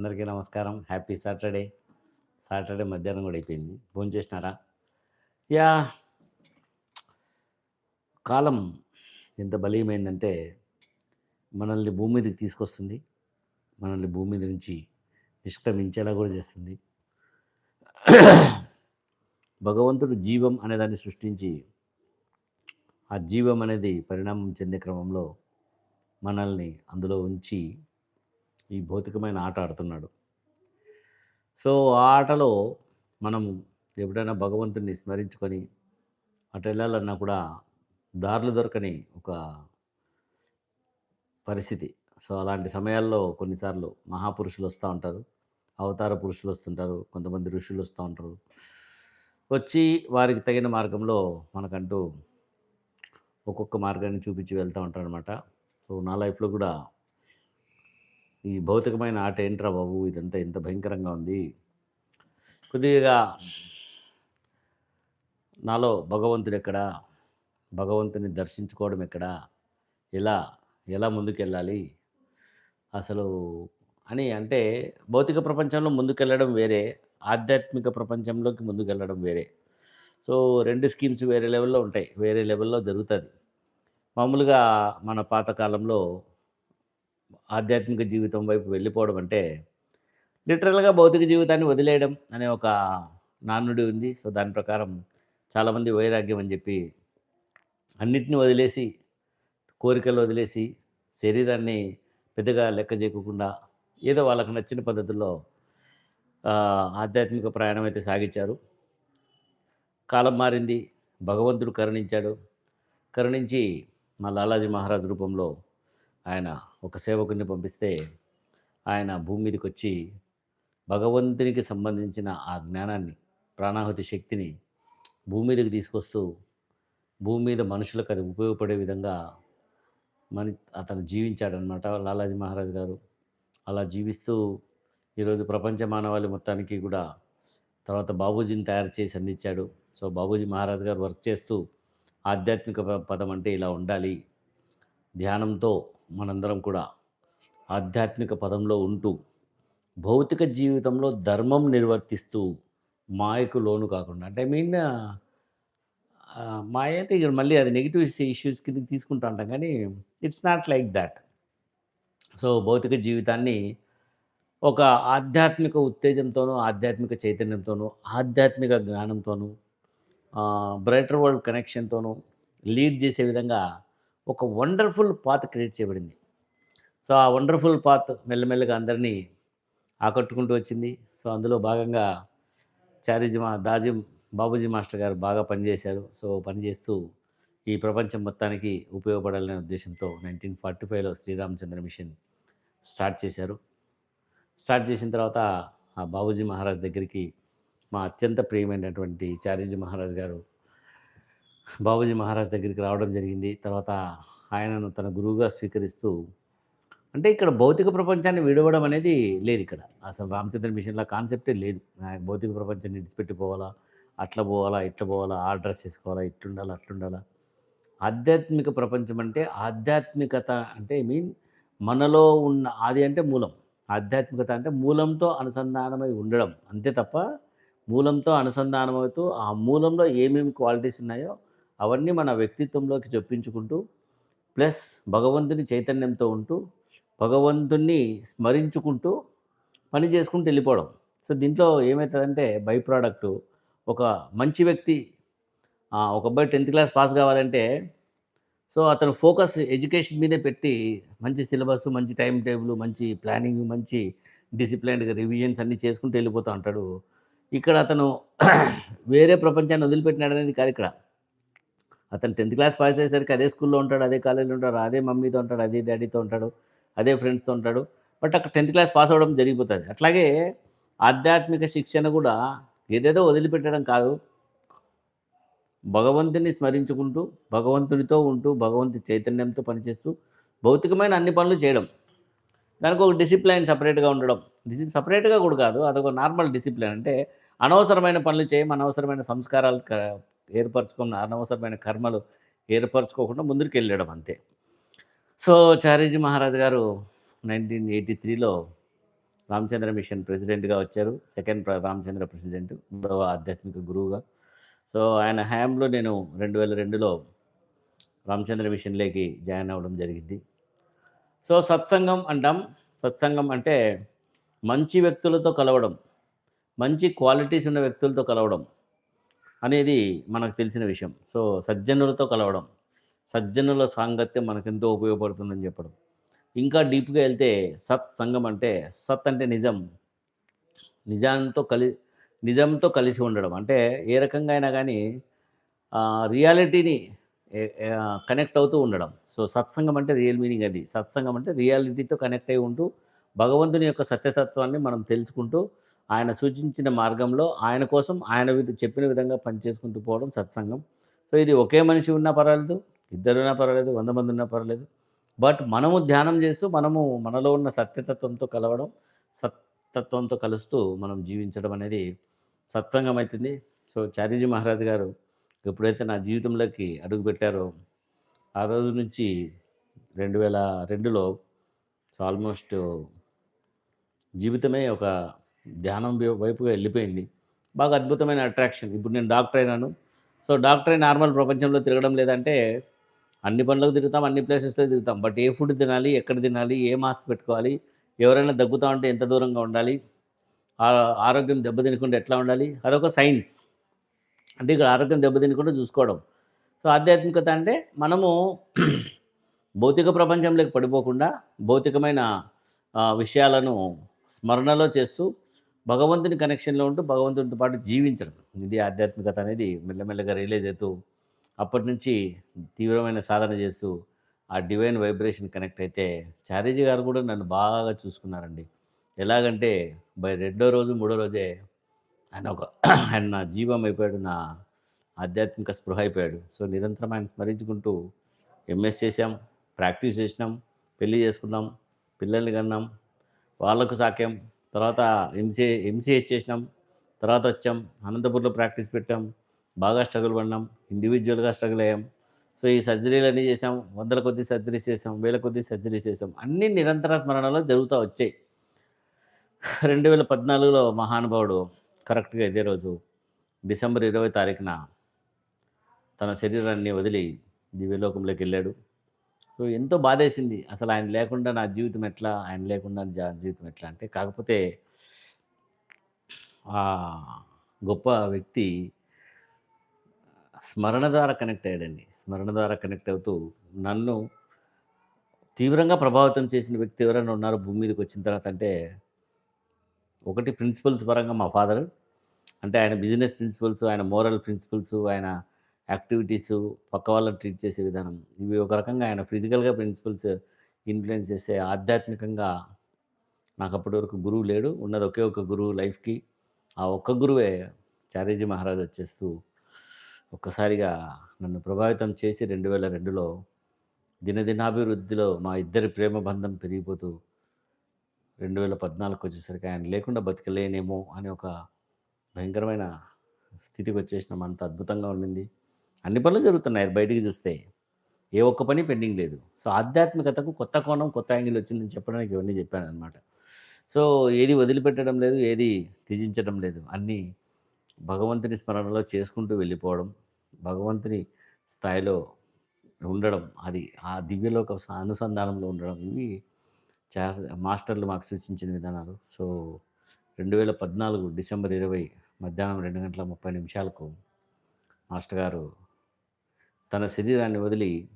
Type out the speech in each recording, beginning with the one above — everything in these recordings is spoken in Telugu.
అందరికీ నమస్కారం. హ్యాపీ సాటర్డే సాటర్డే మధ్యాహ్నం కూడా అయిపోయింది. ఫోన్ చేసినారా? యా కాలం ఎంత బలీయమైందంటే మనల్ని భూమి మీదకి తీసుకొస్తుంది. మనల్ని భూమి మీద నుంచి నిష్క్రమించేలా కూడా చేస్తుంది. భగవంతుడు జీవం అనే దాన్ని సృష్టించి ఆ జీవం అనేది పరిణామం చెందే క్రమంలో మనల్ని అందులో ఉంచి ఈ భౌతికమైన ఆట ఆడుతున్నాడు. సో ఆ ఆటలో మనం ఎప్పుడైనా భగవంతుని స్మరించుకొని అటు వెళ్ళాలన్నా కూడా దారులు దొరకని ఒక పరిస్థితి. సో అలాంటి సమయాల్లో కొన్నిసార్లు మహాపురుషులు వస్తూ ఉంటారు. అవతార పురుషులు వస్తుంటారు. కొంతమంది ఋషులు వస్తూ ఉంటారు. వచ్చి వారికి తగిన మార్గంలో మనకంటూ ఒక్కొక్క మార్గాన్ని చూపించి వెళ్తూ ఉంటారనమాట సో నా లైఫ్లో కూడా ఈ భౌతికమైన ఆట ఏంట్రా బాబు? ఇదంతా ఎంత భయంకరంగా ఉంది. కొద్దిగా నాలో భగవంతుడు ఎక్కడ? భగవంతుని దర్శించుకోవడం ఎక్కడ? ఎలా? ఎలా ముందుకెళ్ళాలి? అసలు అని అంటే భౌతిక ప్రపంచంలో ముందుకెళ్ళడం వేరే ఆధ్యాత్మిక ప్రపంచంలోకి ముందుకెళ్ళడం వేరే. సో రెండు స్కీమ్స్ వేరే లెవెల్లో ఉంటాయి. వేరే లెవెల్లో జరుగుతుంది. మామూలుగా మన పాతకాలంలో ఆధ్యాత్మిక జీవితం వైపు వెళ్ళిపోవడం అంటే లిటరల్గా భౌతిక జీవితాన్ని వదిలేయడం అనే ఒక నానుడి ఉంది. సో దాని ప్రకారం చాలామంది వైరాగ్యం అని చెప్పి అన్నిటిని వదిలేసి కోరికలు వదిలేసి శరీరాన్ని పెద్దగా లెక్క చేయకుండా ఏదో వాళ్ళకు నచ్చిన పద్ధతుల్లో ఆధ్యాత్మిక ప్రయాణం అయితే సాగించారు. కాలం మారింది. భగవంతుడు కరుణించాడు. కరుణించి మా లాలాజీ మహారాజ్ రూపంలో ఆయన ఒక సేవకుని పంపిస్తే ఆయన భూమి మీదకి వచ్చి భగవంతునికి సంబంధించిన ఆ జ్ఞానాన్ని ప్రాణాహుతి శక్తిని భూమి మీదకి తీసుకొస్తూ భూమి మీద మనుషులకు అది ఉపయోగపడే విధంగా మని అతను జీవించాడనమాట లాలాజీ మహారాజ్ గారు. అలా జీవిస్తూ ఈరోజు ప్రపంచ మానవాళి మొత్తానికి కూడా తర్వాత బాబూజీని తయారు చేసి అందించాడు. సో బాబూజీ మహారాజ్ గారు వర్క్ చేస్తూ ఆధ్యాత్మిక పదం అంటే ఇలా ఉండాలి. ధ్యానంతో మనందరం కూడా ఆధ్యాత్మిక పదంలో ఉంటూ భౌతిక జీవితంలో ధర్మం నిర్వర్తిస్తూ మాయకు లోను కాకుండా అంటే ఐ మీన్ మాయ అయితే ఇక్కడ మళ్ళీ అది నెగిటివ్ ఇష్యూస్ కింద తీసుకుంటా అంటాం కానీ it's not like that so భౌతిక జీవితాన్ని ఒక ఆధ్యాత్మిక ఉత్తేజంతోనూ ఆధ్యాత్మిక చైతన్యంతోనూ ఆధ్యాత్మిక జ్ఞానంతోనూ బ్రైటర్ వరల్డ్ కనెక్షన్తోనూ లీడ్ చేసే విధంగా ఒక వండర్ఫుల్ పాత్ క్రియేట్ చేయబడింది. సో ఆ వండర్ఫుల్ పాత్ మెల్లమెల్లగా అందరినీ ఆకట్టుకుంటూ వచ్చింది. సో అందులో భాగంగా చారిజీ మా దాజీ బాబూజీ మాస్టర్ గారు బాగా పనిచేశారు. సో పనిచేస్తూ ఈ ప్రపంచం మొత్తానికి ఉపయోగపడాలనే ఉద్దేశంతో నైన్టీన్ ఫార్టీ ఫైవ్లో శ్రీరామచంద్ర మిషన్ స్టార్ట్ చేశారు. స్టార్ట్ చేసిన తర్వాత ఆ బాబూజీ మహారాజ్ దగ్గరికి మా అత్యంత ప్రియమైనటువంటి చారిజీ మహారాజ్ గారు బాబూజీ మహారాజ్ దగ్గరికి రావడం జరిగింది. తర్వాత ఆయనను తన గురువుగా స్వీకరిస్తూ అంటే ఇక్కడ భౌతిక ప్రపంచాన్ని విడవడం అనేది లేదు ఇక్కడ. అసలు రామచంద్ర మిషన్లో కాన్సెప్టే లేదు. భౌతిక ప్రపంచాన్ని విడిచిపెట్టి పోవాలా అట్లా పోవాలా ఇట్లా పోవాలా ఆ డ్రెస్ చేసుకోవాలా ఇట్లుండాలా అట్లుండాలా. ఆధ్యాత్మిక ప్రపంచం అంటే ఆధ్యాత్మికత అంటే ఐ మీన్ మనలో ఉన్న ఆది అంటే మూలం. ఆధ్యాత్మికత అంటే మూలంతో అనుసంధానమై ఉండడం. అంతే తప్ప మూలంతో అనుసంధానమవుతూ ఆ మూలంలో ఏమేమి క్వాలిటీస్ ఉన్నాయో అవన్నీ మన వ్యక్తిత్వంలోకి చొప్పించుకుంటూ ప్లస్ భగవంతుని చైతన్యంతో ఉంటూ భగవంతుణ్ణి స్మరించుకుంటూ పని చేసుకుంటూ వెళ్ళిపోవడం. సో దీంట్లో ఏమవుతుందంటే బై ప్రోడక్ట్ ఒక మంచి వ్యక్తి ఒక అబ్బాయి టెన్త్ క్లాస్ పాస్ కావాలంటే సో అతను ఫోకస్ ఎడ్యుకేషన్ మీదే పెట్టి మంచి సిలబస్ మంచి టైం టేబుల్ మంచి ప్లానింగ్ మంచి డిసిప్లైన్డ్గా రివిజన్స్ అన్నీ చేసుకుంటూ వెళ్ళిపోతూ ఉంటాడు. ఇక్కడ అతను వేరే ప్రపంచాన్ని వదిలిపెట్టినాడు అనేది కాదు ఇక్కడ. అతను టెన్త్ క్లాస్ పాస్ అయ్యేసరికి అదే స్కూల్లో ఉంటాడు అదే కాలేజీలో ఉంటాడు అదే మమ్మీతో ఉంటాడు అదే డాడీతో ఉంటాడు అదే ఫ్రెండ్స్తో ఉంటాడు. బట్ అక్కడ టెన్త్ క్లాస్ పాస్ అవ్వడం జరిగిపోతుంది. అట్లాగే ఆధ్యాత్మిక శిక్షణ కూడా ఏదేదో వదిలిపెట్టడం కాదు. భగవంతుని స్మరించుకుంటూ భగవంతునితో ఉంటూ భగవంతు చైతన్యంతో పనిచేస్తూ భౌతికమైన అన్ని పనులు చేయడం. దానికి ఒక డిసిప్లైన్ సపరేట్గా ఉండడం. డిసి సపరేట్గా కూడా కాదు అదొక నార్మల్ డిసిప్లైన్. అంటే అనవసరమైన పనులు చేయం అనవసరమైన సంస్కారాలు ఏర్పరచుకున్న అనవసరమైన కర్మలు ఏర్పరచుకోకుండా ముందుకు వెళ్ళడం అంతే. సో చారీజీ మహారాజ్ గారు నైన్టీన్ ఎయిటీ త్రీలో రామచంద్ర మిషన్ ప్రెసిడెంట్గా వచ్చారు. సెకండ్ రామచంద్ర ప్రెసిడెంట్ మూడవ ఆధ్యాత్మిక గురువుగా. సో ఆయన హ్యాంలో నేను రెండు వేల రెండులో రామచంద్ర మిషన్లోకి జాయిన్ అవ్వడం జరిగింది. సో సత్సంగం అంటాం. సత్సంగం అంటే మంచి వ్యక్తులతో కలవడం మంచి క్వాలిటీస్ ఉన్న వ్యక్తులతో కలవడం. అనేది మనకు తెలిసిన విషయం. సో సజ్జనులతో కలవడం సజ్జనుల సాంగత్యం మనకెంతో ఉపయోగపడుతుందని చెప్పడం. ఇంకా డీప్గా వెళ్తే సత్ సంఘం అంటే సత్ అంటే నిజం. నిజాంతో కలి నిజంతో కలిసి ఉండడం. అంటే ఏ రకంగా అయినా కానీ రియాలిటీని కనెక్ట్ అవుతూ ఉండడం. సో సత్సంగం అంటే రియల్ మీనింగ్ అది. సత్సంగం అంటే రియాలిటీతో కనెక్ట్ అయి ఉంటూ భగవంతుని యొక్క సత్యతత్వాన్ని మనం తెలుసుకుంటూ ఆయన సూచించిన మార్గంలో ఆయన కోసం ఆయన విధ చెప్పిన విధంగా పనిచేసుకుంటూ పోవడం సత్సంగం. సో ఇది ఒకే మనిషి ఉన్నా పర్వాలేదు ఇద్దరున్నా పర్వాలేదు వంద మంది ఉన్నా పర్వాలేదు. బట్ మనము ధ్యానం చేస్తూ మనము మనలో ఉన్న సత్యతత్వంతో కలవడం సత్తత్వంతో కలుస్తూ మనం జీవించడం అనేది సత్సంగం అవుతుంది సో చారీజీ మహారాజ్ గారు ఎప్పుడైతే నా జీవితంలోకి అడుగుపెట్టారో ఆ రోజు నుంచి రెండు వేల రెండులో సో ఆల్మోస్ట్ జీవితమే ఒక ధ్యానం వైపుగా వెళ్ళిపోయింది. బాగా అద్భుతమైన అట్రాక్షన్. ఇప్పుడు నేను డాక్టర్ అయినాను. సో డాక్టర్ అయి నార్మల్ ప్రపంచంలో తిరగడం లేదంటే అన్ని పనులకు తిరుగుతాం అన్ని ప్లేసెస్లో తిరుగుతాం. బట్ ఏ ఫుడ్ తినాలి ఎక్కడ తినాలి ఏ మాస్క్ పెట్టుకోవాలి ఎవరైనా దగ్గుతా ఉంటే ఎంత దూరంగా ఉండాలి ఆ- ఆరోగ్యం దెబ్బతినకుండా ఎట్లా ఉండాలి అదొక సైన్స్ అంటే ఇక్కడ ఆరోగ్యం దెబ్బతినకుండా చూసుకోవడం. సో ఆధ్యాత్మికత అంటే మనము భౌతిక ప్రపంచంలోకి పడిపోకుండా భౌతికమైన విషయాలను స్మరణలో చేస్తూ భగవంతుని కనెక్షన్లో ఉంటూ భగవంతునితో పాటు జీవించడం. ఇది ఆధ్యాత్మికత అనేది మెల్లమెల్లగా రియలైజ్ అవుతూ అప్పటి నుంచి తీవ్రమైన సాధన చేస్తూ ఆ డివైన్ వైబ్రేషన్ కనెక్ట్ అయితే చారీజీ గారు కూడా నన్ను బాగా చూసుకున్నారండి. ఎలాగంటే బై రెండో రోజు మూడో రోజే ఆయన ఒక ఆయన నా జీవం అయిపోయాడు నా ఆధ్యాత్మిక స్పృహ అయిపోయాడు. సో నిరంతరం ఆయన స్మరించుకుంటూ ఎంఎస్ చేసాం ప్రాక్టీస్ చేసినాం పెళ్ళి చేసుకున్నాం పిల్లల్ని కన్నాం వాళ్ళకు సాక్యం తర్వాత ఎంసీఏ ఎంసీహెచ్ చేసినాం. తర్వాత వచ్చాం. అనంతపూర్లో ప్రాక్టీస్ పెట్టాం. బాగా స్ట్రగుల్ పడినాం. ఇండివిజువల్గా స్ట్రగుల్ అయ్యాం. సో ఈ సర్జరీలు అన్నీ చేసాం వందల కొద్ది సర్జరీస్ చేసాం వేల కొద్ది సర్జరీస్ చేసాం అన్నీ నిరంతర స్మరణలో జరుగుతూ వచ్చాయి. రెండు వేల పద్నాలుగులో మహానుభావుడు కరెక్ట్గా ఇదే రోజు డిసెంబర్ ఇరవై తారీఖున తన శరీరాన్ని వదిలి దివ్యలోకంలోకి వెళ్ళాడు. సో ఎంతో బాధేసింది. అసలు ఆయన లేకుండా నా జీవితం ఎట్లా? ఆయన లేకుండా జా- జీవితం ఎట్లా? అంటే కాకపోతే ఆ గొప్ప వ్యక్తి స్మరణ ద్వారా కనెక్ట్ అయ్యాడండి. స్మరణ ద్వారా కనెక్ట్ అవుతూ నన్ను తీవ్రంగా ప్రభావితం చేసిన వ్యక్తి ఎవరైనా ఉన్నారు భూమి మీదకి వచ్చిన తర్వాత అంటే ఒకటి ప్రిన్సిపల్స్ పరంగా మా ఫాదర్. అంటే ఆయన బిజినెస్ ప్రిన్సిపల్స్ ఆయన మోరల్ ప్రిన్సిపల్స్ ఆయన యాక్టివిటీస్ పక్క వాళ్ళని ట్రీట్ చేసే విధానం. ఇవి ఒక రకంగా ఆయన ఫిజికల్గా ప్రిన్సిపల్స్ ఇన్ఫ్లుయెన్స్ చేసే ఆధ్యాత్మికంగా నాకు అప్పటి వరకు గురువు లేడు. ఉన్నది ఒకే ఒక గురువు లైఫ్కి. ఆ ఒక్క గురువే చార్యజీ మహారాజ్ వచ్చేస్తూ ఒక్కసారిగా నన్ను ప్రభావితం చేసి రెండు వేల రెండులో దినదినాభివృద్ధిలో మా ఇద్దరి ప్రేమ బంధం పెరిగిపోతూ రెండు వేల పద్నాలుగుకి వచ్చేసరికి ఆయన లేకుండా బతకలేనేమో అని ఒక భయంకరమైన స్థితికి వచ్చేసినాం. అంత అద్భుతంగా ఉండింది. అన్ని పనులు జరుగుతున్నాయి. బయటికి చూస్తే ఏ ఒక్క పని పెండింగ్ లేదు. సో ఆధ్యాత్మికతకు కొత్త కోణం కొత్త యాంగిల్ వచ్చిందని చెప్పడానికి ఇవన్నీ చెప్పాను అనమాట సో ఏది వదిలిపెట్టడం లేదు ఏది త్యజించడం లేదు. అన్నీ భగవంతుని స్మరణలో చేసుకుంటూ వెళ్ళిపోవడం భగవంతుని స్థాయిలో ఉండడం అది ఆ దివ్యలోక అనుసంధానంలో ఉండడం ఇవి చా మాస్టర్లు మాకు సూచించిన విధానాలు. సో రెండు వేల పద్నాలుగు డిసెంబర్ ఇరవై మధ్యాహ్నం రెండు గంటల ముప్పై నిమిషాలకు మాస్టర్ గారు తన శరీరాన్ని వదిలి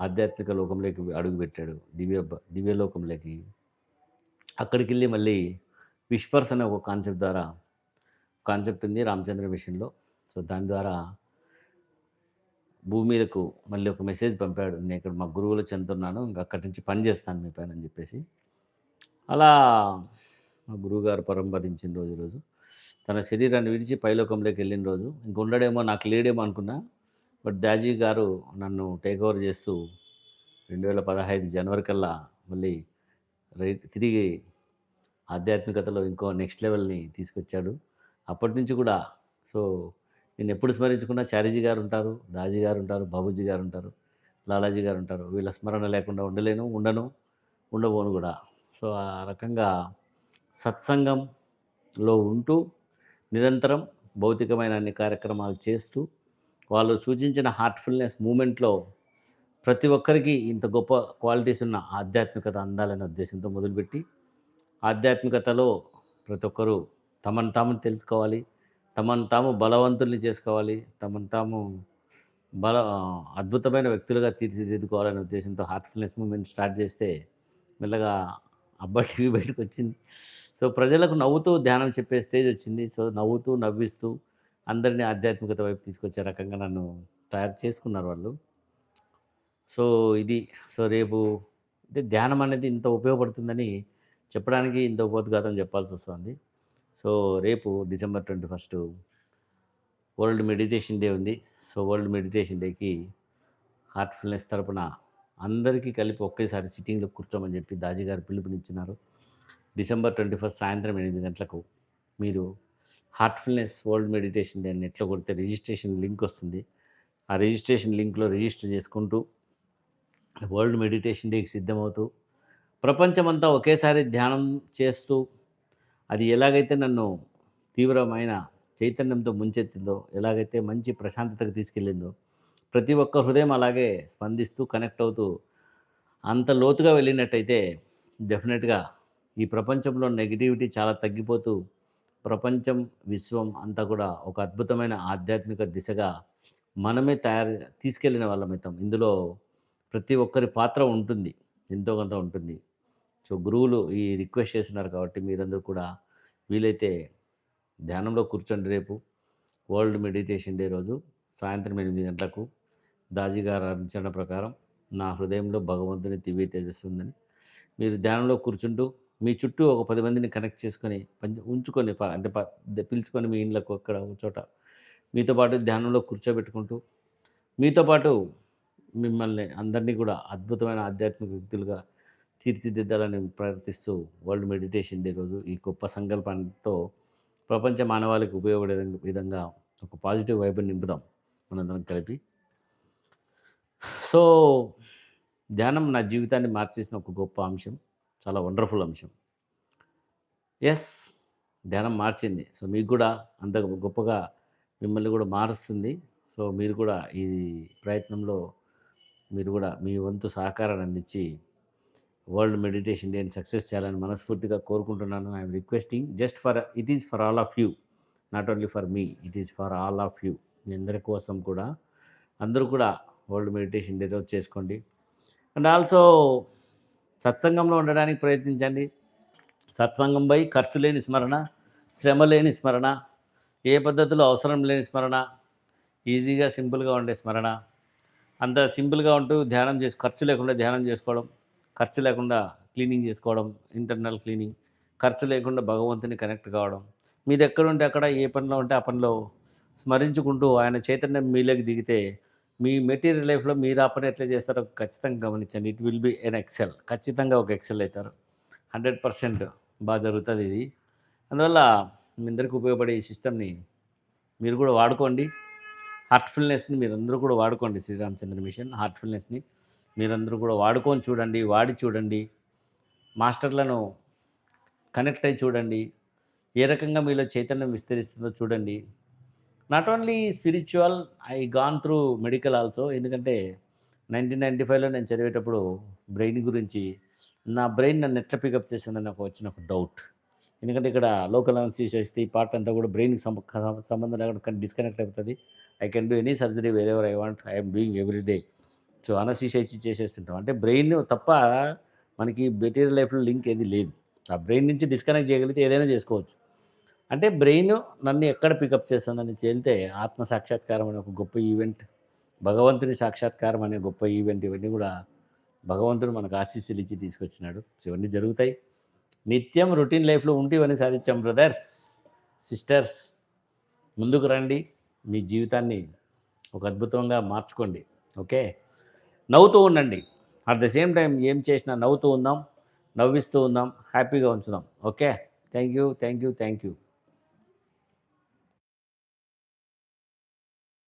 ఆధ్యాత్మిక లోకంలోకి అడుగుపెట్టాడు. దివ్య దివ్యలోకంలోకి అక్కడికి వెళ్ళి మళ్ళీ విష్పర్స్ అనే ఒక కాన్సెప్ట్ ద్వారా కాన్సెప్ట్ ఉంది రామచంద్ర మిషన్లో. సో దాని ద్వారా భూమి మీదకు మళ్ళీ ఒక మెసేజ్ పంపాడు. నేను ఇక్కడ మా గురువులు చెందుతున్నాను ఇంకా అక్కడి నుంచి పని చేస్తాను మీ పైన అని చెప్పేసి. అలా మా గురువుగారు పరంపరించిన రోజు రోజు. తన శరీరాన్ని విడిచి పైలోకంలోకి వెళ్ళిన రోజు. ఇంక ఉండడేమో నాకు లేడేమో అనుకున్నా. బట్ దాజీ గారు నన్ను టేక్ ఓవర్ చేస్తూ రెండు వేల పదహైదు జనవరి కల్లా మళ్ళీ రై తిరిగి ఆధ్యాత్మికతలో ఇంకో నెక్స్ట్ లెవెల్ని తీసుకొచ్చాడు. అప్పటి నుంచి కూడా సో నేను ఎప్పుడు స్మరించుకున్నా చారీజీ గారు ఉంటారు దాజీ గారు ఉంటారు బాబూజీ గారు ఉంటారు లాలాజీ గారు ఉంటారు. వీళ్ళ స్మరణ లేకుండా ఉండలేను ఉండను ఉండబోను కూడా. సో ఆ రకంగా సత్సంగంలో ఉంటూ నిరంతరం భౌతికమైన అన్ని కార్యక్రమాలు చేస్తూ వాళ్ళు సూచించిన హార్ట్ఫుల్నెస్ మూమెంట్లో ప్రతి ఒక్కరికి ఇంత గొప్ప క్వాలిటీస్ ఉన్న ఆధ్యాత్మికత అందాలనే ఉద్దేశంతో మొదలుపెట్టి ఆధ్యాత్మికతలో ప్రతి ఒక్కరూ తమను తాము తెలుసుకోవాలి తమను తాము బలవంతుల్ని చేసుకోవాలి తమను తాము బల అద్భుతమైన వ్యక్తులుగా తీర్చిదిద్దుకోవాలనే ఉద్దేశంతో హార్ట్ఫుల్నెస్ మూమెంట్ స్టార్ట్ చేస్తే మెల్లగా అబ్బా టీవీ బయటకు వచ్చింది సో ప్రజలకు నవ్వుతూ ధ్యానం చెప్పే స్టేజ్ వచ్చింది. సో నవ్వుతూ నవ్విస్తూ అందరినీ ఆధ్యాత్మికత వైపు తీసుకొచ్చే రకంగా నన్ను తయారు చేసుకున్నారు వాళ్ళు. సో ఇది సో రేపు అంటే ధ్యానం అనేది ఇంత ఉపయోగపడుతుందని చెప్పడానికి ఇంత ఉపోద్ఘాతం చెప్పాల్సి వస్తుంది. సో రేపు December twenty first world meditation day ఉంది. సో వరల్డ్ మెడిటేషన్ డేకి హార్ట్ఫుల్నెస్ తరపున అందరికీ కలిపి ఒకేసారి సిట్టింగ్లో కూర్చోమని చెప్పి దాజీ గారు పిలుపునిచ్చినారు. డిసెంబర్ ట్వంటీ ఫస్ట్ సాయంత్రం ఎనిమిది గంటలకు మీరు హార్ట్ఫుల్నెస్ వరల్డ్ మెడిటేషన్ డే నెట్లో కొడితే రిజిస్ట్రేషన్ లింక్ వస్తుంది. ఆ రిజిస్ట్రేషన్ లింక్లో రిజిస్టర్ చేసుకుంటూ వరల్డ్ మెడిటేషన్ డేకి సిద్ధమవుతూ ప్రపంచమంతా ఒకేసారి ధ్యానం చేస్తూ అది ఎలాగైతే నన్ను తీవ్రమైన చైతన్యంతో ముంచెత్తిందో ఎలాగైతే మంచి ప్రశాంతతకు తీసుకెళ్ళిందో ప్రతి ఒక్క హృదయం అలాగే స్పందిస్తూ కనెక్ట్ అవుతూ అంత లోతుగా వెళ్ళినట్టయితే డెఫినెట్గా ఈ ప్రపంచంలో నెగిటివిటీ చాలా తగ్గిపోతూ ప్రపంచం విశ్వం అంతా కూడా ఒక అద్భుతమైన ఆధ్యాత్మిక దిశగా మనమే తయారు తీసుకెళ్ళిన వాళ్ళమవుతాం ఇందులో ప్రతి ఒక్కరి పాత్ర ఉంటుంది. ఎంతో కొంత ఉంటుంది. సో గురువులు ఈ రిక్వెస్ట్ చేస్తున్నారు కాబట్టి మీరందరూ కూడా వీలైతే ధ్యానంలో కూర్చోండి రేపు. వరల్డ్ మెడిటేషన్ డే రోజు సాయంత్రం ఎనిమిది గంటలకు. దాజీ గారు అంచనా ప్రకారం నా హృదయంలో భగవంతుని దివ్య తేజస్సు ఉందని. మీరు ధ్యానంలో కూర్చుంటూ మీ చుట్టూ ఒక పది మందిని కనెక్ట్ చేసుకొని ఉంచుకొని అంటే పిలుచుకొని మీ ఇండ్లకు అక్కడ ఒక చోట మీతో పాటు ధ్యానంలో కూర్చోబెట్టుకుంటూ మీతో పాటు మిమ్మల్ని అందరినీ కూడా అద్భుతమైన ఆధ్యాత్మిక వ్యక్తులుగా తీర్చిదిద్దాలని ప్రయత్నిస్తూ వరల్డ్ మెడిటేషన్ డే రోజు ఈ గొప్ప సంకల్పంతో ప్రపంచ మానవాళికి ఉపయోగపడే విధంగా ఒక పాజిటివ్ వైబుని నింపుదాం. మనందరం కలిపి. సో ధ్యానం నా జీవితాన్ని మార్చేసిన ఒక గొప్ప అంశం. చాలా వండర్ఫుల్ అంశం. ఎస్ ధ్యానం మార్చింది. సో మీకు కూడా అంత గొప్పగా మిమ్మల్ని కూడా మారుస్తుంది. సో మీరు కూడా ఈ ప్రయత్నంలో మీరు కూడా మీ వంతు సహకారాన్ని అందించి వరల్డ్ మెడిటేషన్ డేని సక్సెస్ చేయాలని మనస్ఫూర్తిగా కోరుకుంటున్నాను. I'm requesting just for it is for all of you not only for me it is for all of you మీ అందరి కోసం కూడా అందరూ కూడా వరల్డ్ మెడిటేషన్ డే చేసుకోండి. అండ్ ఆల్సో సత్సంగంలో ఉండడానికి ప్రయత్నించండి. సత్సంగంపై ఖర్చు లేని స్మరణ శ్రమ లేని స్మరణ ఏ పద్ధతిలో అవసరం లేని స్మరణ ఈజీగా సింపుల్గా ఉండే స్మరణ. అంత సింపుల్గా ఉంటూ ధ్యానం చేసి ఖర్చు లేకుండా ధ్యానం చేసుకోవడం ఖర్చు లేకుండా క్లీనింగ్ చేసుకోవడం ఇంటర్నల్ క్లీనింగ్ ఖర్చు లేకుండా భగవంతుని కనెక్ట్ కావడం. మీరు ఎక్కడ ఉంటే అక్కడ ఏ పనిలో ఉంటే ఆ పనిలో స్మరించుకుంటూ ఆయన చైతన్యం మీలోకి దిగితే మీ మెటీరియల్ లైఫ్లో మీరు ఆ పని ఎట్లా చేస్తారో ఖచ్చితంగా గమనించండి. It will be an excel. ఖచ్చితంగా ఒక ఎక్సెల్ అవుతారు. హండ్రెడ్ పర్సెంట్ బాగా జరుగుతుంది ఇది. అందువల్ల మీ అందరికీ ఉపయోగపడే ఈ సిస్టమ్ని మీరు కూడా వాడుకోండి. హార్ట్ఫుల్నెస్ని మీరందరూ కూడా వాడుకోండి. శ్రీరామచంద్ర మిషన్ హార్ట్ఫుల్నెస్ని మీరందరూ కూడా వాడుకొని చూడండి వాడి చూడండి. మాస్టర్లను కనెక్ట్ అయి చూడండి. ఏ రకంగా మీలో చైతన్యం విస్తరిస్తుందో చూడండి. Not only spiritual I gone through medical also ఎందుకంటే నైన్టీన్ నైంటీ ఫైవ్లో నేను చదివేటప్పుడు బ్రెయిన్ గురించి నా బ్రెయిన్ నన్ను ఎట్లా పికప్ చేసిందని నాకు వచ్చిన ఒక డౌట్ ఎందుకంటే ఇక్కడ లోకల్ చేస్తే ఈ పార్ట్ అంతా కూడా బ్రెయిన్కి సంబంధం లేకుండా డిస్కనెక్ట్ అవుతుంది I can do any surgery wherever I want I'm doing every day so anaesthesia ఇచ్చి చేసేస్తుంటాం. అంటే బ్రెయిన్ తప్ప మనకి మెటీరియల్ లైఫ్లో లింక్ ఏది లేదు. ఆ బ్రెయిన్ నుంచి డిస్కనెక్ట్ చేయగలిగితే ఏదైనా చేసుకోవచ్చు. అంటే బ్రెయిన్ నన్ను ఎక్కడ పికప్ చేస్తుందని తేలితే ఆత్మ సాక్షాత్కారం అనే ఒక గొప్ప ఈవెంట్ భగవంతుని సాక్షాత్కారం అనే గొప్ప ఈవెంట్ ఇవన్నీ కూడా భగవంతుడు మనకు ఆశీస్సులు ఇచ్చి తీసుకొచ్చినాడు ఇవన్నీ జరుగుతాయి. నిత్యం రొటీన్ లైఫ్లో ఉంటే ఇవన్నీ సాధించాం బ్రదర్స్ సిస్టర్స్. ముందుకు రండి. మీ జీవితాన్ని ఒక అద్భుతంగా మార్చుకోండి. ఓకే? నవ్వుతూ ఉండండి. అట్ ద సేమ్ టైం ఏం చేసినా నవ్వుతూ ఉందాం నవ్విస్తూ ఉందాం హ్యాపీగా ఉంచుదాం. Okay? Thank you thank you thank you